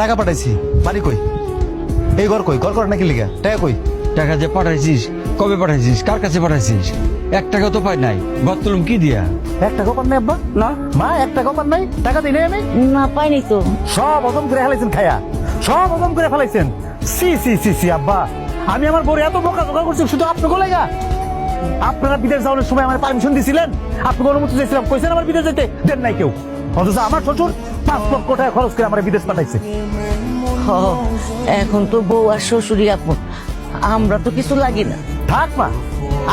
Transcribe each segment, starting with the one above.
টাকা পাঠাইছি। বাড়ি কই? এই ঘর কই? ঘর কর নাকি লিগা? টাকা কই? টাকা যে পাঠাইছিস কবে পাঠাইছিস কার কাছে পাঠাইছিস? এক টাকা তো পাই নাই। ঘর তুলুম কি দিয়া? এক টাকা পান নাই আব্বা? না। মা এক টাকা পান নাই? টাকা দিই নাই আমি? না পাইনি তো। সব হজম করে ফেলাইছেন খায়া। সব হজম করে ফেলাইছেন। সি সি সি সি আব্বা। আমি আমার বড় এত বোকা বোকা করছি শুধু আপনাকে লেগা। আপনারা বিদেশ যাওয়ার সময় আমার পারমিশন দিছিলেন? আপনাকে অনুমতি দিয়েছিলাম। কইছেন আমার বিদেশ যেতে দেন নাই কেউ। অথচ আমার শ্বশুর পাঁচ লক্ষ টাকা খরচ করে আমার বিদেশ পাঠাইছে। এখন তো বউ আর শ্বশুরই আপন। আমরা তো কিছু লাগি না। থাক মা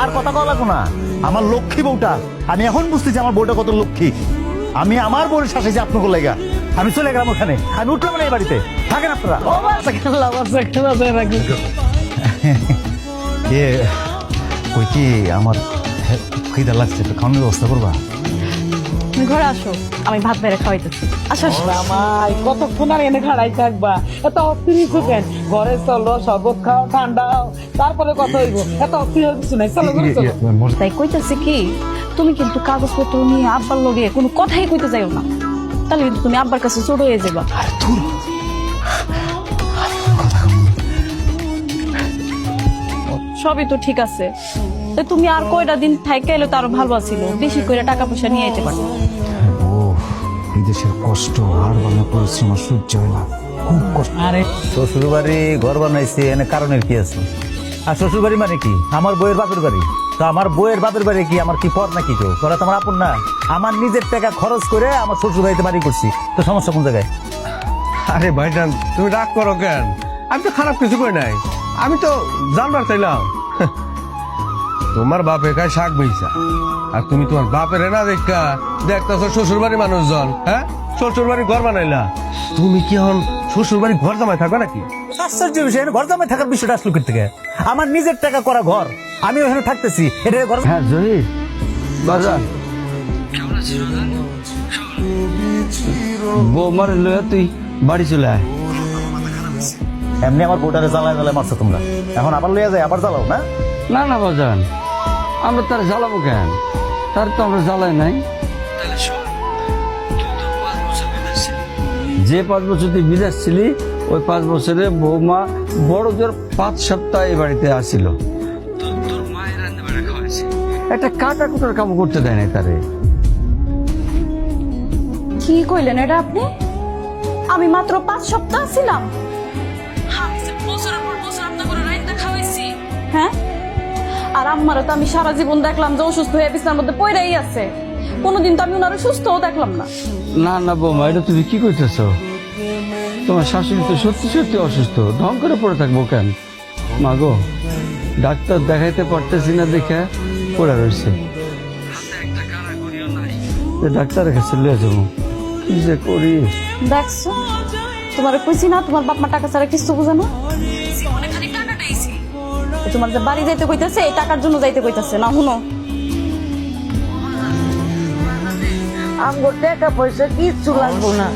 আর কথা কওয়া লাগবো না। আমার লক্ষ্মী বউটা আমি এখন বুঝতেছি আমার বউটা কত লক্ষ্মী। আমি আমার বউর শাসাইছি আপনাকে লেগা আমি চলে গেলাম ওখানে। আমি উঠলাম না এই বাড়িতে। থাকেন আপনারা। এ কই কি আমার খিদা লাগছে তো খাওয়ানোর ব্যবস্থা করবা? ঘরে আসো আমি ভাত বেড়ে খাওয়াইতেছি। আসো আসো। মামাই কতক্ষণ আর এনে খাড়াই থাকবা? এত অস্থির কেন? ঘরে চলো শরবত খাও ঠান্ডাও তারপরে কথা হইব। এত অস্থির হয়ে কিছু নাই। চলো ঘরে চলো। তাই কইতেছি কি তুমি কিন্তু কাগজপত্র নিয়ে আব্বার লগে কোনো কথাই কইতে যাইও না। তাহলে কিন্তু তুমি আব্বার কাছে ছোট হয়ে যাবা সবই তো ঠিক আছে। তো তুমি আর কয়টা দিন থাইকে এলে তো আরও ভালো ছিল বেশি করে টাকা পয়সা নিয়ে যেতে পারো। ও বিদেশের কষ্ট আর বাংলা পরিশ্রম আর সহ্য হয় না। খুব কষ্ট। আরে শ্বশুর বাড়ি ঘর বানাইছে এনে কারণের কি আছে? আর শ্বশুর বাড়ি মানে কি? আমার বইয়ের বাপের বাড়ি। তো আমার বইয়ের বাপের বাড়ি কি আমার কি পর নাকি কেউ? তোরা তো আমার আপন না। আমার নিজের টাকা খরচ করে আমার শ্বশুর বাড়িতে বাড়ি করছি। তো সমস্যা কোন জায়গায়? আরে ভাইজান তুমি রাগ করো কেন? আমি তো খারাপ কিছু করি নাই। আমি তো জানবার চাইলাম। তোমার বাপে খায় শাক বইসা আর তুমি তোমার বাপের না দেখা দেখতেছো শ্বশুর বাড়ির মানুষজন হ্যাঁ? শ্বশুর বাড়ি ঘর বানাইলা। তুমি কি এখন শ্বশুর বাড়ি ঘর জামাই থাকবে নাকি? আশ্চর্য বিষয় ঘর জামাই থাকার বিষয়টা আসলো কোথা থেকে? আমার নিজের টাকা করা ঘর আমি ওখানে থাকতেছি এটা ঘর হ্যাঁ জহির। বাজার বৌমার লয়া তুই বাড়ি চলে আয়। এমনি আমার বোটারে জ্বালায় জ্বালায় মারছো তোমরা। এখন আবার লইয়া যায় আবার জ্বালাও না? না না বাজান। আমরা তার জ্বালাবো কেন? তার তো আমরা জ্বালাই নাই। যে পাঁচ বছর তুই বিদেশ ছিলি ওই পাঁচ বছরে বৌমা বড় জোর পাঁচ সপ্তাহ এই বাড়িতে আসিল। একটা কাটা কুটার কাম করতে দেয় না তারে। কি কইলেন এটা আপনি? আমি মাত্র পাঁচ সপ্তাহ ছিলাম। আর তো আমি সারা জীবন দেখলাম যে অসুস্থ হয়ে বিছানার মধ্যে পড়েই আছে। কোনোদিন তো আমি ওনারও সুস্থও দেখলাম না। না না বৌমা এটা তুমি কি করতেছ তোমার শাশুড়ি তো সত্যি সত্যি অসুস্থ। ঢং করে পড়ে থাকব কেন? মাগো ডাক্তার দেখাইতে পারতেছি না দেখে পড়ে রয়েছে। যে ডাক্তারের কাছে লিয়ে যাব। কি যে করি? দেখছ? তোমার কইছি না তোমার বাপ মা টাকা ছাড়া কিছু বোঝে না? তোমার যে বাড়ি যাইতে কইতাছে এই টাকার জন্য যাইতে কইতাছে না শুনো? আমগো টাকা পয়সা কিচ্ছু লাগবো না।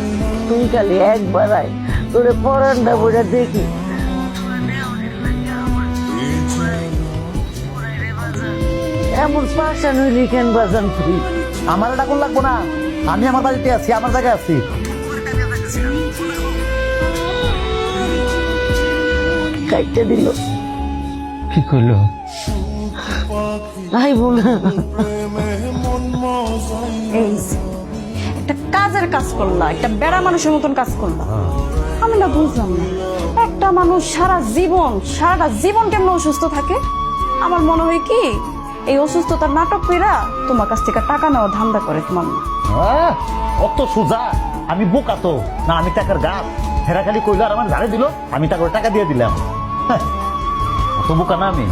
তুই খালি একবার আয় তোরে পরান্ডা বইটা দেখি। এমন পাশা নইলি কেন বাজান তুই? আমার এটা কোন লাগবো না? আমি আমার বাড়িতে আছি আমার জায়গায় আছি। কাইটে দিল। কি করল আইব না এই একটা কাজের কাজ করলা একটা বেড়া মানুষের মতন কাজ করলা। আমি না বুঝলাম না। একটা মানুষ সারা জীবন সারাটা জীবন কেমন অসুস্থ থাকে? আমার মনে হয় কি এই অসুস্থতার নাটক কইরা তোমার কাছ থেকে টাকা নেওয়া ধান্দা করে তোমার মা। আহ, অত সোজা। আমি বোকা তো। না আমি টাকার গাছ। হেরা খালি কইলো আর আমার ঝাড়ে দিল। আমি টাকা টাকা দিয়ে দিলাম। হ্যাঁ, অত না আমি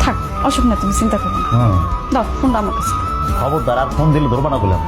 থাক অসুখ না তুমি চিন্তা করো না। হুম দাও ফোনটা আমার কাছে। খবরদার আর ফোন দিলে ধরবা না বললাম